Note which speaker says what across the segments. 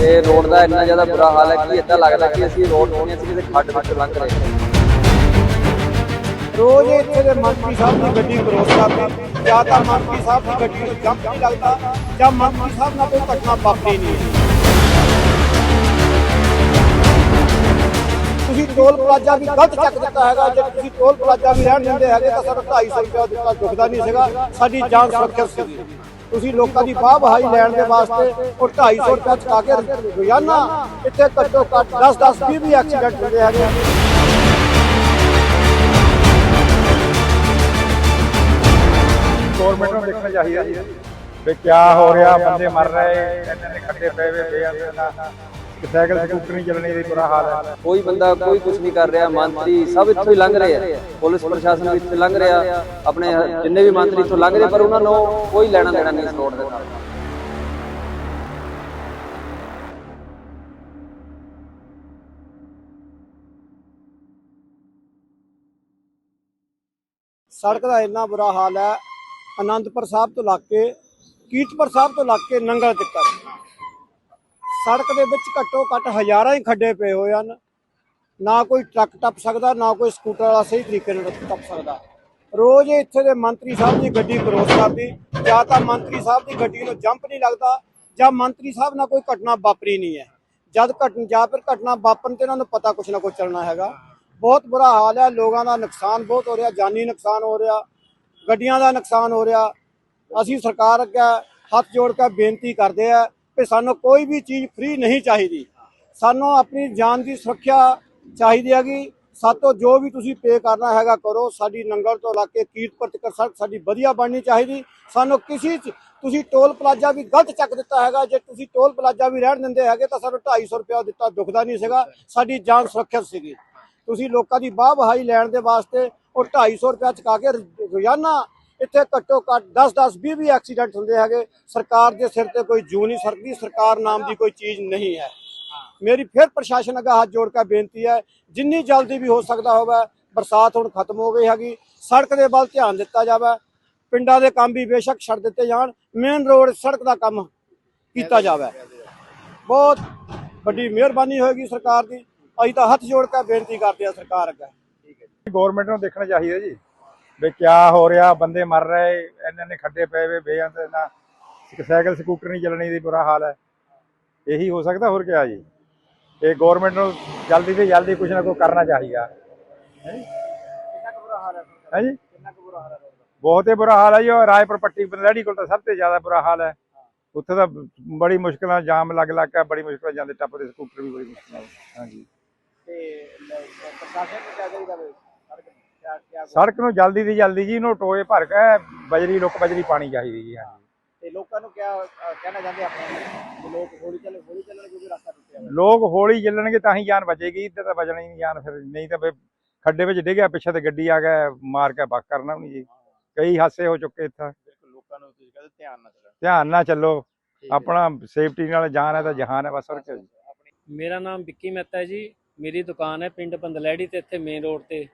Speaker 1: ਤੇ ਰੋਡ ਦਾ ਇੰਨਾ ਜ਼ਿਆਦਾ ਬੁਰਾ ਹਾਲ ਹੈ ਕਿ ਇਦਾਂ ਲੱਗਦਾ ਕਿ ਅਸੀਂ ਰੋਡ ਤੋਂ ਨਹੀਂ ਅਸੀਂ ਕਿਸੇ ਖੱਡ ਵਿੱਚ ਲੰਘ ਰਹੇ
Speaker 2: ਰੋਜ਼ ਇੱਥੇ ਦੇ ਮੰਤਰੀ ਸਾਹਿਬ ਦੀ ਗੱਡੀ ਕ੍ਰੋਸ ਕਰਦੀ। ਜਾਂ ਤਾਂ ਮੰਤਰੀ ਸਾਹਿਬ ਦੀ ਗੱਡੀ ਨੂੰ ਜੰਪ ਨਹੀਂ ਲੱਗਦਾ, ਜਾਂ ਮੰਤਰੀ ਸਾਹਿਬ ਨਾਲ ਕੋਈ ਘਟਨਾ ਵਾਪਰੀ ਨਹੀਂ। ਤੁਸੀਂ ਟੋਲ ਪਲਾਜ਼ਾ ਵੀ ਗਲਤ ਚੱਕ ਦਿੱਤਾ ਹੈਗਾ। ਜੇ ਤੁਸੀਂ ਟੋਲ ਪਲਾਜ਼ਾ ਵੀ ਰਹਿਣ ਦਿੰਦੇ ਹੈਗੇ ਤਾਂ ਸਾਡਾ 250 ਰੁਪਏ ਦਿੱਤਾ, ਦੁਖਦਾ ਨਹੀਂ ਸੀਗਾ। ਸਾਡੀ ਜਾਨ ਸੁਰੱਖਿਅਤ ਸੀ ਤੁਸੀਂ ਲੋਕਾਂ ਦੀ ਬਾਹ ਬਹਾਈ ਲੈਣ ਦੇ ਵਾਸਤੇ ਉਹ 250 ਰੁਪਏ ਚੁਕਾ ਕੇ ਰੋਜ਼ਾਨਾ ਇੱਥੇ ਘੱਟੋ ਘੱਟ 10 10 20 ਵੀ ਐਕਸੀਡੈਂਟ ਹੁੰਦੇ ਹੈਗੇ
Speaker 3: ਗਵਰਨਮੈਂਟ ਨੂੰ ਦੇਖਣਾ ਚਾਹੀਦਾ ਜੀ ਵੀ ਕੀ ਹੋ ਰਿਹਾ, ਬੰਦੇ ਮਰ ਰਹੇ, ਇੰਨੇ ਨੇ ਖੱਡੇ ਪਏ ਵੇ ਬੇਅੰਤ ਨਾ। ਕਿ ਸਾਈਕਲ ਸਕੂਟਰ ਨਹੀਂ ਚੱਲਣੇ ਦੀ ਬੁਰਾ ਹਾਲ ਹੈ।
Speaker 1: ਕੋਈ ਬੰਦਾ ਕੋਈ ਕੁਝ ਨਹੀਂ ਕਰ ਰਿਹਾ ਮੰਤਰੀ ਸਭ ਇੱਥੋਂ ਹੀ ਲੰਘ ਰਹੇ ਆ। ਪੁਲਿਸ ਪ੍ਰਸ਼ਾਸਨ ਵੀ ਇੱਥੇ ਲੰਘ ਰਿਹਾ ਆਪਣੇ ਜਿੰਨੇ ਵੀ ਮੰਤਰੀ ਇੱਥੋਂ ਲੰਘ ਰਹੇ ਪਰ ਉਹਨਾਂ ਨੂੰ ਕੋਈ ਲੈਣਾ ਦੇਣਾ ਨਹੀਂ ਇਸ ਰੋਡ ਦੇ ਨਾਲ।
Speaker 2: ਸੜਕ ਦਾ ਇੰਨਾ ਬੁਰਾ ਹਾਲ ਹੈ ਆਨੰਦਪੁਰ ਸਾਹਿਬ ਤੋਂ ਲੱਗ ਕੇ ਕੀਰਤਪੁਰ ਸਾਹਿਬ ਤੋਂ ਲੱਗ ਕੇ ਨੰਗਲ ਤੱਕ। ਸੜਕ ਦੇ ਵਿੱਚ ਘੱਟੋ ਘੱਟ ਹਜ਼ਾਰਾਂ ਹੀ ਖੱਡੇ ਪਏ ਹੋਏ ਹਨ। ਨਾ ਕੋਈ ਟਰੱਕ ਟੱਪ ਸਕਦਾ, ਨਾ ਕੋਈ ਸਕੂਟਰ ਵਾਲਾ ਸਹੀ ਤਰੀਕੇ ਨਾਲ ਟੱਪ ਸਕਦਾ। ਰੋਜ਼ ਇੱਥੇ ਦੇ ਮੰਤਰੀ ਸਾਹਿਬ ਦੀ ਗੱਡੀ ਕਰੋਸ ਕਰਦੀ। ਜਾਂ ਤਾਂ ਮੰਤਰੀ ਸਾਹਿਬ ਦੀ ਗੱਡੀ ਨੂੰ ਜੰਪ ਨਹੀਂ ਲੱਗਦਾ, ਜਾਂ ਮੰਤਰੀ ਸਾਹਿਬ ਨਾਲ ਕੋਈ ਘਟਨਾ ਵਾਪਰੀ ਨਹੀਂ ਹੈ। ਜਦ ਘਟਨ ਜਾਂ ਫਿਰ ਘਟਨਾ ਵਾਪਰਨ ਤੇ ਇਹਨਾਂ ਨੂੰ ਪਤਾ ਕੁਛ ਨਾ ਕੁਛ ਚੱਲਣਾ ਹੈਗਾ। ਬਹੁਤ ਬੁਰਾ ਹਾਲ ਹੈ, ਲੋਕਾਂ ਦਾ ਨੁਕਸਾਨ ਬਹੁਤ ਹੋ ਰਿਹਾ, ਜਾਨੀ ਨੁਕਸਾਨ ਹੋ ਰਿਹਾ, ਗੱਡੀਆਂ ਦਾ ਨੁਕਸਾਨ ਹੋ ਰਿਹਾ। ਅਸੀਂ ਸਰਕਾਰ ਅੱਗੇ ਹੱਥ ਜੋੜ ਕੇ ਬੇਨਤੀ ਕਰਦੇ ਆ ਕਿ ਸਾਨੂੰ ਕੋਈ ਵੀ ਚੀਜ਼ ਫ੍ਰੀ ਨਹੀਂ ਚਾਹੀਦੀ। ਸਾਨੂੰ ਆਪਣੀ ਜਾਨ ਦੀ ਸੁਰੱਖਿਆ ਚਾਹੀਦੀ ਹੈਗੀ। ਸਾਤੋਂ ਜੋ ਵੀ ਤੁਸੀਂ ਪੇ ਕਰਨਾ ਹੈਗਾ ਕਰੋ। ਸਾਡੀ ਨੰਗਲ ਤੋਂ ਲਾ ਕੇ ਕੀਰਤਪੁਰ ਤੱਕ ਸੜਕ ਸਾਡੀ ਵਧੀਆ ਬਣਨੀ ਚਾਹੀਦੀ। ਸਾਨੂੰ ਕਿਸੇ ਚ ਤੁਸੀਂ ਟੋਲ ਪਲਾਜ਼ਾ ਵੀ ਗਲਤ ਚੱਕ ਦਿੱਤਾ ਹੈਗਾ। ਜੇ ਤੁਸੀਂ ਟੋਲ ਪਲਾਜ਼ਾ ਵੀ ਰਹਿਣ ਦਿੰਦੇ ਹੈਗੇ ਤਾਂ ਸਾਨੂੰ 250 ਰੁਪਏ ਦਿੱਤਾ, ਦੁਖਦਾ ਨਹੀਂ ਸੀਗਾ। ਸਾਡੀ ਜਾਨ ਸੁਰੱਖਿਅਤ ਸੀਗੀ। ਤੁਸੀਂ ਲੋਕਾਂ ਦੀ ਬਾਹ ਬਹਾਈ ਲੈਣ ਦੇ ਵਾਸਤੇ ਉਹ 250 ਰੁਪਏ ਚੁਕਾ ਕੇ ਰੋਜ਼ਾਨਾ ਇੱਥੇ ਘੱਟੋ ਘੱਟ 10 10 20 20 ਐਕਸੀਡੈਂਟ ਹੁੰਦੇ ਹੈਗੇ। ਸਰਕਾਰ ਦੇ ਸਿਰ ਤੇ ਕੋਈ ਜੂ ਨਹੀਂ ਸਰਕਦੀ ਸਰਕਾਰ ਨਾਮ ਦੀ ਕੋਈ ਚੀਜ਼ ਨਹੀਂ ਹੈ। ਮੇਰੀ ਫਿਰ ਪ੍ਰਸ਼ਾਸਨ ਅੱਗੇ ਹੱਥ ਜੋੜ ਕੇ ਬੇਨਤੀ ਹੈ, ਜਿੰਨੀ ਜਲਦੀ ਵੀ ਹੋ ਸਕਦਾ ਹੋਵੇ, ਬਰਸਾਤ ਹੁਣ ਖਤਮ ਹੋ ਗਈ ਹੈਗੀ, ਸੜਕ ਦੇ ਵੱਲ ਧਿਆਨ ਦਿੱਤਾ ਜਾਵੇ। ਪਿੰਡਾਂ ਦੇ ਕੰਮ ਵੀ ਬੇਸ਼ੱਕ ਛੱਡ ਦਿੱਤੇ ਜਾਣ ਮੇਨ ਰੋਡ ਸੜਕ ਦਾ ਕੰਮ ਕੀਤਾ ਜਾਵੇ। ਬਹੁਤ ਵੱਡੀ ਮਿਹਰਬਾਨੀ ਹੋਏਗੀ ਸਰਕਾਰ ਦੀ। ਅਸੀਂ ਤਾਂ ਹੱਥ ਜੋੜ ਕੇ ਬੇਨਤੀ ਕਰਦੇ ਆ ਸਰਕਾਰ ਅੱਗੇ।
Speaker 3: ਗਵਰਨਮੈਂਟ ਨੂੰ ਦੇਖਣਾ ਚਾਹੀਦਾ ਜੀ। ਵੀ ਕੀ ਹੋ ਰਿਹਾ ਬੰਦੇ ਮਰ ਰਹੇ ਇੰਨੇ ਨੇ ਖੱਡੇ ਪਏ ਵੇ ਬੇਅੰਤ ਨਾ ਸਾਈਕਲ ਸਕੂਟਰ ਨਹੀਂ ਚੱਲਣੇ ਦੀ ਬੁਰਾ ਹਾਲ ਹੈ। ਇਹੀ ਹੋ ਸਕਦਾ ਹੋਰ ਕੀ ਜੀ? ਇਹ ਗਵਰਨਮੈਂਟ ਨੂੰ ਜਲਦੀ ਤੋਂ ਜਲਦੀ ਕੁਝ ਨਾ ਕੁਝ ਕਰਨਾ ਚਾਹੀਦਾ। ਹੈ ਜੀ? ਬਹੁਤ ਹੀ ਬੁਰਾ ਹਾਲ ਹੈ ਜੀ ਰਾਏਪੁਰ ਪੱਟੀ ਬਲੈੜੀ ਕੋਲ ਤਾਂ ਸਭ ਤੋਂ ਜ਼ਿਆਦਾ ਬੁਰਾ ਹਾਲ ਹੈ। ਉੱਥੇ ਤਾਂ ਬੜੀ ਮੁਸ਼ਕਲ ਜਾਮ ਲੱਗ ਲੱਗ ਕੇ ਬੜੀ ਮੁਸ਼ਕਲ ਜਾਂਦੇ ਟੱਪਦੇ ਸਕੂਟਰ ਵੀ ਬੜੀ ਮੁਸ਼ਕਲ। ਹਾਂਜੀ।
Speaker 2: ਤੇ ਪ੍ਰਸ਼ਾਸਨ ਨੂੰ ਕਿਆ ਚਾਹੀਦਾ ਵੇ ਸੜਕ
Speaker 3: ਨੂੰ ਜਲਦੀ ਦੀ ਜਲਦੀ ਜੀ ਇਹਨੂੰ ਟੋਏ ਭਰ ਕੇ ਬਜਰੀ ਲੁੱਕ ਬਜਰੀ ਪਾਣੀ ਚਾਹੀਦੀ ਜੀ ਹਾਂਜੀ
Speaker 2: ਤੇ ਲੋਕਾਂ ਨੂੰ ਕਿਆ ਅਹ, ਕਹਿਣਾ ਚਾਹੁੰਦੇ ਆਪਣੇ ਕਿ ਲੋਕ ਹੌਲੀ ਚੱਲੇ ਹੌਲੀ ਚੱਲਣ ਕਿਉਂਕਿ ਰਸਤਾ ਟੁੱਟਿਆ ਹੋਇਆ।
Speaker 3: ਲੋਕ ਹੌਲੀ ਚੱਲਣਗੇ ਤਾਂ ਹੀ ਜਾਨ ਬਚੇਗੀ ਇੱਧਰ ਤਾਂ ਬਚਣਾ ਨਹੀਂ ਜਾਨ ਫਿਰ ਨਹੀਂ ਤਾਂ ਫਿਰ ਖੱਡੇ ਵਿੱਚ ਡਿੱਗਿਆ ਪਿੱਛੇ ਤੇ ਗੱਡੀ ਆ ਗਿਆ ਮਾਰ ਕੇ ਬੱਕ ਕਰਨਾ ਵੀ ਨਹੀਂ ਜੀ। ਕਈ ਹਾਸੇ ਹੋ ਚੁੱਕੇ ਇੱਥੇ।
Speaker 2: ਬਿਲਕੁਲ ਲੋਕਾਂ ਨੂੰ ਤੁਸੀਂ ਕਹਿੰਦੇ ਧਿਆਨ ਨਾਲ ਚੱਲਣ
Speaker 3: ਧਿਆਨ ਨਾਲ ਚੱਲੋ ਆਪਣਾ ਸੇਫਟੀ ਨਾਲ ਜਾਨ ਹੈ ਤਾਂ ਜਹਾਨ ਹੈ ਬਸ ਹੋਰ ਕੀ
Speaker 4: ਮੇਰਾ ਨਾਮ ਵਿੱਕੀ ਮਹਿਤਾ ਹੈ ਜੀ ਮੇਰੀ ਦੁਕਾਨ ਹੈ ਪਿੰਡ ਬੰਦਲੈੜੀ ਤੇ ਇੱਥੇ ਮੇਨ ਰੋਡ ਤੇ।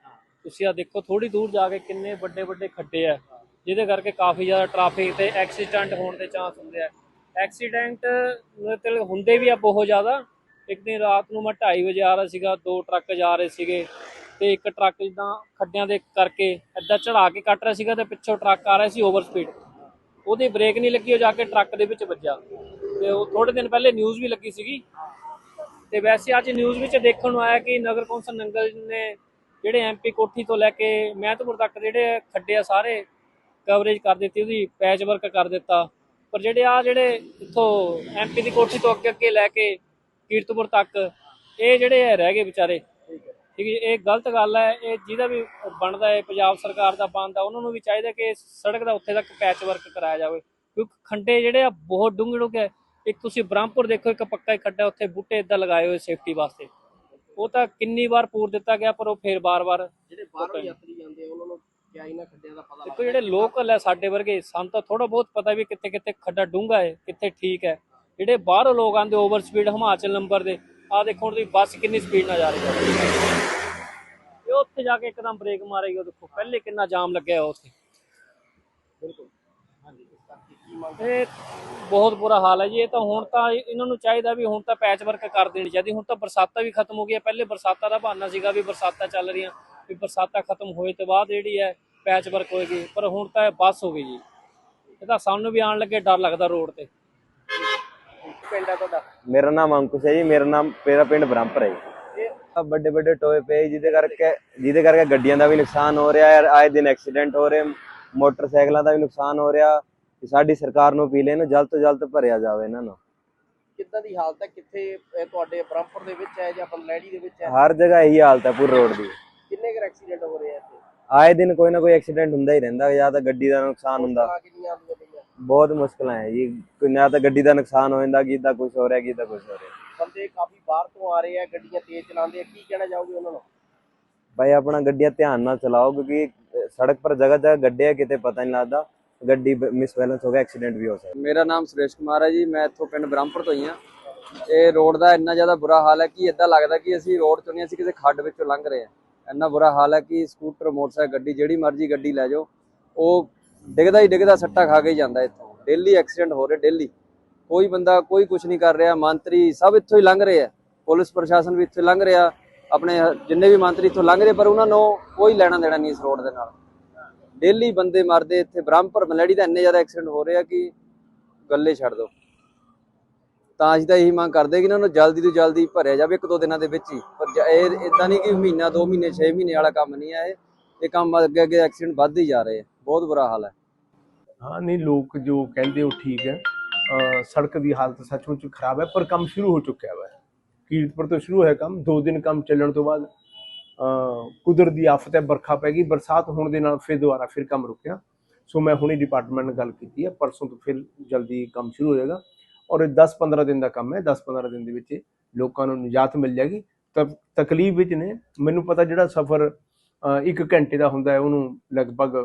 Speaker 4: ਤੁਸੀਂ ਆ ਦੇਖੋ ਥੋੜੀ ਦੂਰ ਜਾ ਕੇ ਕਿੰਨੇ ਵੱਡੇ ਵੱਡੇ ਖੱਡੇ ਆ, ਜਿਹਦੇ ਕਰਕੇ ਕਾਫੀ ਜ਼ਿਆਦਾ ਟ੍ਰੈਫਿਕ ਤੇ ਐਕਸੀਡੈਂਟ ਹੋਣ ਦੇ ਚਾਂਸ ਹੁੰਦੇ ਆ। ਐਕਸੀਡੈਂਟ ਮਤਲਬ ਹੁੰਦੇ ਵੀ ਆ ਬਹੁਤ ਜ਼ਿਆਦਾ। ਇੱਕ ਦਿਨ ਰਾਤ ਨੂੰ ਮੈਂ 2:30 ਵਜੇ ਆ ਰਿਹਾ ਸੀਗਾ, ਦੋ ਟਰੱਕ ਜਾ ਰਹੇ ਸੀਗੇ ਤੇ ਇੱਕ ਟਰੱਕ ਜਿੱਦਾਂ ਖੱਡਿਆਂ ਦੇ ਕਰਕੇ ਏਦਾਂ ਚੜਾ ਕੇ ਕੱਟ ਰਿਹਾ ਸੀਗਾ ਤੇ ਪਿੱਛੋਂ ਟਰੱਕ ਆ ਰਿਹਾ ਸੀ ਓਵਰ ਸਪੀਡ ਉਹਦੀ ਬ੍ਰੇਕ ਨਹੀਂ ਲੱਗੀ, ਉਹ ਜਾ ਕੇ ਟਰੱਕ ਦੇ ਵਿੱਚ ਵੱਜਾ ਤੇ ਉਹ ਥੋੜੇ ਦਿਨ ਪਹਿਲੇ ਨਿਊਜ਼ ਵੀ ਲੱਗੀ ਸੀਗੀ। ਤੇ ਵੈਸੇ ਅੱਜ ਨਿਊਜ਼ ਵਿੱਚ ਦੇਖਣ ਨੂੰ ਆਇਆ ਕਿ ਨਗਰ ਕੌਂਸਲ ਨੰਗਲ ਨੇ ਜਿਹੜੇ ਐਮਪੀ ਕੋਠੀ ਤੋਂ ਲੈ ਕੇ ਮਹਿਤਪੁਰ ਤੱਕ ਜਿਹੜੇ ਖੱਡੇ ਆ ਸਾਰੇ ਕਵਰੇਜ ਕਰ ਦਿੱਤੀ, ਉਹਦੀ ਪੈਚ ਵਰਕ ਕਰ ਦਿੱਤਾ। ਪਰ ਜਿਹੜੇ ਆ ਜਿਹੜੇ ਇੱਥੋਂ ਐਮਪੀ ਦੀ ਕੋਠੀ ਤੋਂ ਅੱਗੇ ਅੱਗੇ ਲੈ ਕੇ ਕੀਰਤਪੁਰ ਤੱਕ, ਇਹ ਜਿਹੜੇ ਰਹਿ ਗਏ ਵਿਚਾਰੇ। ਠੀਕ ਹੈ ਇਹ ਗਲਤ ਗੱਲ ਹੈ, ਇਹ ਜਿਹਦਾ ਵੀ ਬਣਦਾ ਹੈ, ਪੰਜਾਬ ਸਰਕਾਰ ਦਾ ਬਣਦਾ, ਉਹਨਾਂ ਨੂੰ ਵੀ ਚਾਹੀਦਾ ਕਿ ਸੜਕ ਦਾ ਉੱਥੇ ਤੱਕ ਪੈਚ ਵਰਕ ਕਰਾਇਆ ਜਾਵੇ। ਕਿਉਂਕਿ ਖੰਡੇ ਜਿਹੜੇ ਆ ਬਹੁਤ ਡੂੰਘੇ ਡੂੰਘੇ ਇੱਕ ਤੁਸੀਂ ਬ੍ਰਹਮਪੁਰ ਦੇਖੋ, ਇੱਕ ਪੱਕਾ ਹੀ ਖੱਡਾ, ਉੱਥੇ ਬੂਟੇ ਇਦਾਂ ਲਗਾਏ ਹੋਏ ਸੇਫਟੀ ਵਾਸਤੇ। ਉਹ ਤਾਂ ਕਿੰਨੀ ਵਾਰ ਪੂਰ ਦਿੱਤਾ ਗਿਆ ਪਰ ਉਹ ਫੇਰ ਬਾਰ-ਬਾਰ
Speaker 2: ਜਿਹੜੇ ਬਾਹਰੋਂ ਯਾਤਰੀ ਜਾਂਦੇ ਆ, ਉਹਨਾਂ ਨੂੰ ਕਿਆ ਇਹਨਾਂ ਖੱਡਿਆਂ ਦਾ ਪਤਾ
Speaker 4: ਦੇਖੋ ਜਿਹੜੇ ਲੋਕਲ ਹੈ ਸਾਡੇ ਵਰਗੇ ਸਾਨੂੰ ਤਾਂ ਥੋੜਾ ਬਹੁਤ ਪਤਾ ਵੀ ਕਿੱਥੇ ਕਿੱਥੇ ਖੱਡਾ ਡੂੰਘਾ ਹੈ ਕਿੱਥੇ ਠੀਕ ਹੈ। ਜਿਹੜੇ ਬਾਹਰੋਂ ਲੋਕ ਆਂਦੇ ਓਵਰ ਸਪੀਡ ਹਿਮਾਚਲ ਨੰਬਰ ਦੇ ਆ ਦੇਖੋ ਹੁਣ ਤੁਸੀਂ ਬੱਸ ਕਿੰਨੀ ਸਪੀਡ ਨਾਲ ਜਾ ਰਹੀ ਹੈ। ਇਹ ਉੱਥੇ ਜਾ ਕੇ ਇੱਕਦਮ ਬ੍ਰੇਕ ਮਾਰੇਗੀ ਉਹ ਦੇਖੋ ਪਹਿਲੇ ਕਿੰਨਾ ਜਾਮ ਲੱਗਿਆ ਉੱਥੇ।
Speaker 2: ਬਿਲਕੁਲ ਹਾਂਜੀ ਇਸ ਕਰਕੇ ਕੀ ਮੰਗ
Speaker 4: ਇਹ ਬਹੁਤ ਬੁਰਾ ਹਾਲ ਹੈ ਜੀ। ਇਹ ਤਾਂ ਹੁਣ ਤਾਂ ਇਹਨਾਂ ਨੂੰ ਚਾਹੀਦਾ ਵੀ ਹੁਣ ਤਾਂ ਪੈਚ ਵਰਕ ਕਰ ਦੇਣੀ ਚਾਹੀਦੀ। ਹੁਣ ਤਾਂ ਬਰਸਾਤਾਂ ਵੀ ਖਤਮ ਹੋ ਗਈਆਂ। ਪਹਿਲੇ ਬਰਸਾਤਾਂ ਦਾ ਬਹਾਨਾ ਸੀਗਾ ਵੀ ਬਰਸਾਤਾਂ ਚੱਲ ਰਹੀਆਂ ਵੀ ਬਰਸਾਤਾਂ ਖਤਮ ਹੋਏ ਤੋਂ ਬਾਅਦ ਜਿਹੜੀ ਹੈ ਪੈਚ ਵਰਕ ਹੋਏਗੀ। ਪਰ ਹੁਣ ਤਾਂ ਇਹ ਬੱਸ ਹੋ ਗਈ ਜੀ। ਇਹ ਤਾਂ ਸਾਨੂੰ ਵੀ ਆਉਣ ਲੱਗੇ ਡਰ ਲੱਗਦਾ ਰੋਡ ਤੇ।
Speaker 5: ਪਿੰਡ ਹੈ ਤੁਹਾਡਾ?
Speaker 6: ਮੇਰਾ ਨਾਮ ਅੰਕੁਸ਼ ਹੈ ਜੀ। ਮੇਰਾ ਨਾਮ ਮੇਰਾ ਪਿੰਡ ਬ੍ਰਹਮਪੁਰ ਹੈ ਜੀ। ਵੱਡੇ ਵੱਡੇ ਟੋਏ ਪਏ ਜਿਹਦੇ ਕਰਕੇ ਜਿਹਦੇ ਕਰਕੇ ਗੱਡੀਆਂ ਦਾ ਵੀ ਨੁਕਸਾਨ ਹੋ ਰਿਹਾ ਹੈ। ਆਏ ਦਿਨ ਐਕਸੀਡੈਂਟ ਹੋ ਰਹੇ ਮੋਟਰਸਾਈਕਲਾਂ ਦਾ ਵੀ ਨੁਕਸਾਨ ਹੋ ਰਿਹਾ। ਕਿ ਸਾਡੀ ਸਰਕਾਰ ਨੂੰ ਅਪੀਲ ਹੈ ਇਹਨੂੰ ਜਲਦ ਤੋਂ ਜਲਦ ਭਰਿਆ ਜਾਵੇ ਇਹਨਾਂ ਨੂੰ।
Speaker 5: ਕਿੱਦਾਂ ਦੀ ਹਾਲਤ ਹੈ? ਕਿੱਥੇ ਇਹ ਤੁਹਾਡੇ ਬ੍ਰਹਮਪੁਰ ਦੇ ਵਿੱਚ ਹੈ ਜਾਂ ਬੰਦਲੈੜੀ ਦੇ ਵਿੱਚ ਹੈ?
Speaker 6: ਹਰ ਜਗ੍ਹਾ ਇਹੀ ਹਾਲਤ ਹੈ ਪੂਰੇ ਰੋਡ ਦੀ।
Speaker 5: ਕਿੰਨੇ ਕੁ ਐਕਸੀਡੈਂਟ ਹੋ ਰਹੇ ਆ ਇੱਥੇ?
Speaker 6: ਆਏ ਦਿਨ ਕੋਈ ਨਾ ਕੋਈ ਐਕਸੀਡੈਂਟ ਹੁੰਦਾ ਹੀ ਰਹਿੰਦਾ ਜਾਂ ਤਾਂ ਗੱਡੀ ਦਾ ਨੁਕਸਾਨ ਹੁੰਦਾ।
Speaker 5: ਮੁਸ਼ਕਲਾਂ ਕਿੰਨੀਆਂ ਆਉਂਦੀਆਂ ਪਈਆਂ?
Speaker 6: ਬਹੁਤ ਮੁਸ਼ਕਲਾਂ ਹੈ ਜੀ। ਕੋਈ ਨਾ ਤਾਂ ਗੱਡੀ ਦਾ ਨੁਕਸਾਨ ਹੋ ਜਾਂਦਾ ਕਿਦਾ ਕੁਝ ਹੋ ਰਿਹਾ ਕਿਦਾ ਕੁਝ ਹੋ ਰਿਹਾ।
Speaker 5: ਬੰਦੇ ਕਾਫੀ ਬਾਹਰ ਤੋਂ ਆ ਰਹੇ ਆ ਗੱਡੀਆਂ ਤੇਜ਼ ਚਲਾਉਂਦੇ ਆ। ਕੀ ਕਹਿਣਾ ਚਾਹੋਗੇ ਉਹਨਾਂ ਨੂੰ?
Speaker 6: ਭਾਈ ਆਪਣਾ ਗੱਡੀਆਂ ਧਿਆਨ ਨਾਲ ਚਲਾਓ ਕਿਉਂਕਿ ਸੜਕ ਪਰ ਜਗ੍ਹਾ ਜਗ੍ਹਾ ਗੱਡੇ ਆ ਕਿਤੇ ਪਤਾ ਨਹੀਂ ਲੱਗਦਾ। ਗੱਡੀ ਮਿਸਬੈਲੈਂਸ ਹੋ ਗਿਆ ਐਕਸੀਡੈਂਟ ਵੀ ਹੋ ਸਕਦਾ।
Speaker 1: ਮੇਰਾ ਨਾਮ ਸੁਰੇਸ਼ ਕੁਮਾਰ ਹੈ ਜੀ, ਮੈਂ ਇੱਥੋਂ ਪਿੰਡ ਬ੍ਰਹਮਪੁਰ ਤੋਂ ਹੀ ਹਾਂ। ਇਹ ਰੋਡ ਦਾ ਇੰਨਾ ਜ਼ਿਆਦਾ ਬੁਰਾ ਹਾਲ ਹੈ ਕਿ ਇਦਾਂ ਲੱਗਦਾ ਕਿ ਅਸੀਂ ਰੋਡ ਤੋਂ ਨਹੀਂ, ਅਸੀਂ ਕਿਸੇ ਖੱਡ ਵਿੱਚੋਂ ਲੰਘ ਰਹੇ ਹਾਂ। ਇੰਨਾ ਬੁਰਾ ਹਾਲ ਹੈ ਕਿ ਸਕੂਟਰ ਮੋਟਰਸਾਈਕਲ ਗੱਡੀ, ਜਿਹੜੀ ਮਰਜ਼ੀ ਗੱਡੀ ਲੈ ਜਾਓ, ਉਹ ਡਿੱਗਦਾ ਹੀ ਡਿੱਗਦਾ ਸੱਟਾ ਖਾ ਕੇ ਹੀ ਜਾਂਦਾ ਇੱਥੋਂ। ਡੇਲੀ ਐਕਸੀਡੈਂਟ ਹੋ ਰਹੇ ਡੇਲੀ ਕੋਈ ਬੰਦਾ ਕੋਈ ਕੁਝ ਨਹੀਂ ਕਰ ਰਿਹਾ, ਮੰਤਰੀ ਸਭ ਇੱਥੋਂ ਹੀ ਲੰਘ ਰਹੇ ਆ। ਪੁਲਿਸ ਪ੍ਰਸ਼ਾਸਨ ਵੀ ਇੱਥੋਂ ਲੰਘ ਰਿਹਾ, ਆਪਣੇ ਜਿੰਨੇ ਵੀ ਮੰਤਰੀ ਇੱਥੋਂ ਲੰਘ ਰਹੇ, ਪਰ ਉਹਨਾਂ ਨੂੰ ਕੋਈ ਲੈਣਾ ਦੇਣਾ ਨਹੀਂ ਇਸ ਰੋਡ ਦੇ ਨਾਲ। ਡੇਲੀ ਬੰਦੇ ਮਰਦੇ, ਇੱਥੇ ਬ੍ਰਹਮਪੁਰ ਮਲੜੀ ਦਾ ਇੰਨੇ ਜ਼ਿਆਦਾ ਐਕਸੀਡੈਂਟ ਹੋ ਰਹੇ ਕਿ ਗੱਲੇ ਛੱਡ ਦੋ ਤਾਂ ਅਸੀਂ ਤਾਂ ਇਹੀ ਮੰਗ ਕਰਦੇ ਕਿ ਇਹਨਾਂ ਨੂੰ ਜਲਦੀ ਤੋਂ ਜਲਦੀ ਭਰਿਆ ਜਾਵੇ ਇੱਕ ਦੋ ਦਿਨਾਂ ਦੇ ਵਿੱਚ ਹੀ। ਪਰ ਇਹ ਇਦਾਂ ਨਹੀਂ ਕਿ ਮਹੀਨਾ, ਦੋ ਮਹੀਨੇ 6 ਮਹੀਨੇ ਵਾਲਾ ਕੰਮ ਨਹੀਂ ਹੈ ਇਹ। ਇਹ ਕੰਮ ਅੱਗੇ ਅੱਗੇ ਐਕਸੀਡੈਂਟ ਵੱਧਦੇ ਹੀ ਜਾ ਰਹੇ ਆ। ਬਹੁਤ ਬੁਰਾ ਹਾਲ ਹੈ।
Speaker 7: ਹਾਂ, ਨਹੀਂ, ਲੋਕ ਜੋ ਕਹਿੰਦੇ ਉਹ ਠੀਕ ਹੈ। ਸੜਕ ਦੀ ਹਾਲਤ ਸੱਚਮੁੱਚ ਖਰਾਬ ਹੈ, ਪਰ ਕੰਮ ਸ਼ੁਰੂ ਹੋ ਚੁੱਕਿਆ ਹੈ ਕੀਰਤਪੁਰ ਤੋਂ ਸ਼ੁਰੂ ਹੈ ਕੰਮ, ਦੋ ਦਿਨ ਕੰਮ ਚੱਲਣ ਤੋਂ ਬਾਅਦ। ਕੁਦਰਤ ਦੀ ਆਫਤ ਹੈ ਵਰਖਾ ਪੈ ਗਈ ਬਰਸਾਤ ਹੋਣ ਦੇ ਨਾਲ ਫਿਰ ਦੁਬਾਰਾ ਫਿਰ ਕੰਮ ਰੁਕਿਆ। ਸੋ ਮੈਂ ਹੁਣੇ ਡਿਪਾਰਟਮੈਂਟ ਨਾਲ ਗੱਲ ਕੀਤੀ ਹੈ ਪਰਸੋਂ ਤੋਂ ਫਿਰ ਜਲਦੀ ਕੰਮ ਸ਼ੁਰੂ ਹੋ ਜਾਏਗਾ। ਔਰ ਇਹ 10-15 ਦਿਨ ਦਾ ਕੰਮ ਹੈ 10-15 ਦਿਨ ਦੇ ਵਿੱਚ ਲੋਕਾਂ ਨੂੰ ਨਿਜਾਤ ਮਿਲ ਜਾਏਗੀ। ਤਕਲੀਫ ਵਿੱਚ ਨੇ ਮੈਨੂੰ ਪਤਾ ਜਿਹੜਾ ਸਫ਼ਰ ਅ, ਇੱਕ ਘੰਟੇ ਦਾ ਹੁੰਦਾ ਹੈ ਉਹਨੂੰ ਲਗਭਗ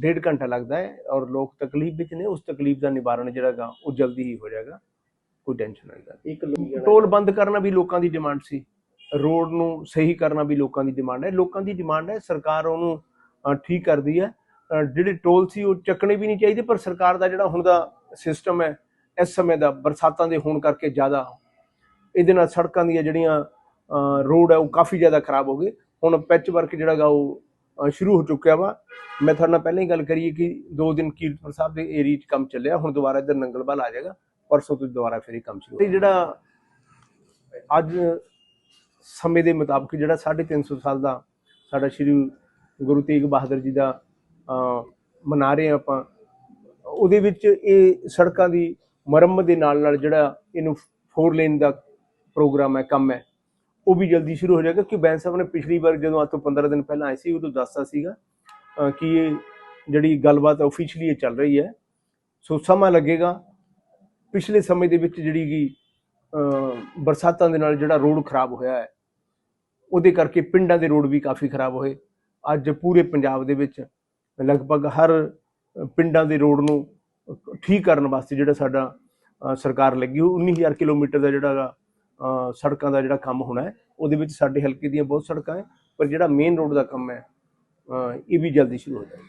Speaker 7: ਡੇਢ ਘੰਟਾ ਲੱਗਦਾ ਹੈ। ਔਰ ਲੋਕ ਤਕਲੀਫ ਵਿੱਚ ਨੇ ਉਸ ਤਕਲੀਫ ਦਾ ਨਿਵਾਰਨ ਜਿਹੜਾ ਗਾ ਉਹ ਜਲਦੀ ਹੀ ਹੋ ਜਾਏਗਾ। ਕੋਈ ਟੈਨਸ਼ਨ ਨਹੀਂ ਗਾ
Speaker 5: ਇੱਕ
Speaker 7: ਟੋਲ ਬੰਦ ਕਰਨਾ ਵੀ ਲੋਕਾਂ ਦੀ ਡਿਮਾਂਡ ਸੀ। ਰੋਡ ਨੂੰ ਸਹੀ ਕਰਨਾ ਵੀ ਲੋਕਾਂ ਦੀ ਡਿਮਾਂਡ ਹੈ। ਲੋਕਾਂ ਦੀ ਡਿਮਾਂਡ ਹੈ ਸਰਕਾਰ ਉਹਨੂੰ ਠੀਕ ਕਰਦੀ ਹੈ। ਜਿਹੜੇ ਟੋਲ ਸੀ ਉਹ ਚੱਕਣੇ ਵੀ ਨਹੀਂ ਚਾਹੀਦੇ ਪਰ ਸਰਕਾਰ ਦਾ ਜਿਹੜਾ ਹੁਣ ਦਾ ਸਿਸਟਮ ਹੈ ਇਸ ਸਮੇਂ ਦਾ ਬਰਸਾਤਾਂ ਦੇ ਹੋਣ ਕਰਕੇ ਜ਼ਿਆਦਾ ਇਹਦੇ ਨਾਲ ਸੜਕਾਂ ਦੀਆਂ ਜਿਹੜੀਆਂ ਰੋਡ ਹੈ ਉਹ ਕਾਫੀ ਜ਼ਿਆਦਾ ਖਰਾਬ ਹੋ ਗਏ। ਹੁਣ ਪੈਚ ਵਰਕ ਜਿਹੜਾ ਗਾ ਉਹ ਸ਼ੁਰੂ ਹੋ ਚੁੱਕਿਆ ਵਾ। ਮੈਂ ਤੁਹਾਡੇ ਨਾਲ ਪਹਿਲਾਂ ਹੀ ਗੱਲ ਕਰੀ ਕਿ ਦੋ ਦਿਨ ਕੀਰਤਪੁਰ ਸਾਹਿਬ ਦੇ ਏਰੀਆ 'ਚ ਕੰਮ ਚੱਲਿਆ। ਹੁਣ ਦੁਬਾਰਾ ਇੱਧਰ ਨੰਗਲਵਾਲ ਆ ਜਾਏਗਾ। ਪਰਸੋਂ ਤੋਂ ਦੁਬਾਰਾ ਫਿਰ ਇਹ ਕੰਮ ਸ਼ੁਰੂ ਤੇ ਜਿਹੜਾ ਅੱਜ ਸਮੇਂ ਦੇ ਮੁਤਾਬਕ ਜਿਹੜਾ 350 ਸਾਲ ਦਾ ਸਾਡਾ ਸ਼੍ਰੀ ਗੁਰੂ ਤੇਗ ਬਹਾਦਰ ਜੀ ਦਾ ਮਨਾ ਰਹੇ ਹਾਂ ਆਪਾਂ, ਉਹਦੇ ਵਿੱਚ ਇਹ ਸੜਕਾਂ ਦੀ ਮੁਰੰਮਤ ਦੇ ਨਾਲ ਨਾਲ ਜਿਹੜਾ ਇਹਨੂੰ ਫੋਰ ਲੇਨ ਦਾ ਪ੍ਰੋਗਰਾਮ ਹੈ, ਕੰਮ ਹੈ, ਉਹ ਵੀ ਜਲਦੀ ਸ਼ੁਰੂ ਹੋ ਜਾਏਗਾ ਕਿ ਬੈਂਸ ਸਾਹਿਬ ਨੇ ਪਿਛਲੀ ਵਾਰ ਜਦੋਂ ਅੱਜ ਤੋਂ 15 ਦਿਨ ਪਹਿਲਾਂ ਆਏ ਸੀ, ਉਦੋਂ ਦੱਸਤਾ ਸੀਗਾ ਕਿ ਇਹ ਜਿਹੜੀ ਗੱਲਬਾਤ ਆਫੀਸ਼ੀਅਲੀ ਇਹ ਚੱਲ ਰਹੀ ਹੈ। ਸੋ ਸਮਾਂ ਲੱਗੇਗਾ, ਪਿਛਲੇ ਸਮੇਂ ਦੇ ਵਿੱਚ ਜਿਹੜੀ ਕਿ ਬਰਸਾਤਾਂ ਦੇ ਨਾਲ ਜਿਹੜਾ ਰੋਡ ਖਰਾਬ ਹੋਇਆ ਹੈ ਉਹਦੇ ਕਰਕੇ ਪਿੰਡਾਂ ਦੇ ਰੋਡ ਵੀ ਕਾਫੀ ਖਰਾਬ ਹੋਏ। ਅੱਜ ਪੂਰੇ ਪੰਜਾਬ ਦੇ ਵਿੱਚ ਲਗਭਗ ਹਰ ਪਿੰਡਾਂ ਦੇ ਰੋਡ ਨੂੰ ਠੀਕ ਕਰਨ ਵਾਸਤੇ ਜਿਹੜਾ ਸਾਡਾ ਸਰਕਾਰ ਲੱਗੀ ਉਹ 19000 ਕਿਲੋਮੀਟਰ ਦਾ ਜਿਹੜਾ ਗਾ, ਸੜਕਾਂ ਦਾ ਜਿਹੜਾ ਕੰਮ ਹੋਣਾ ਹੈ ਉਹਦੇ ਵਿੱਚ ਸਾਡੇ ਹਲਕੇ ਦੀਆਂ ਬਹੁਤ ਸੜਕਾਂ ਹੈ ਪਰ ਜਿਹੜਾ ਮੇਨ ਰੋਡ ਦਾ ਕੰਮ ਹੈ ਇਹ ਵੀ ਜਲਦੀ ਸ਼ੁਰੂ ਹੋ ਜਾਏਗਾ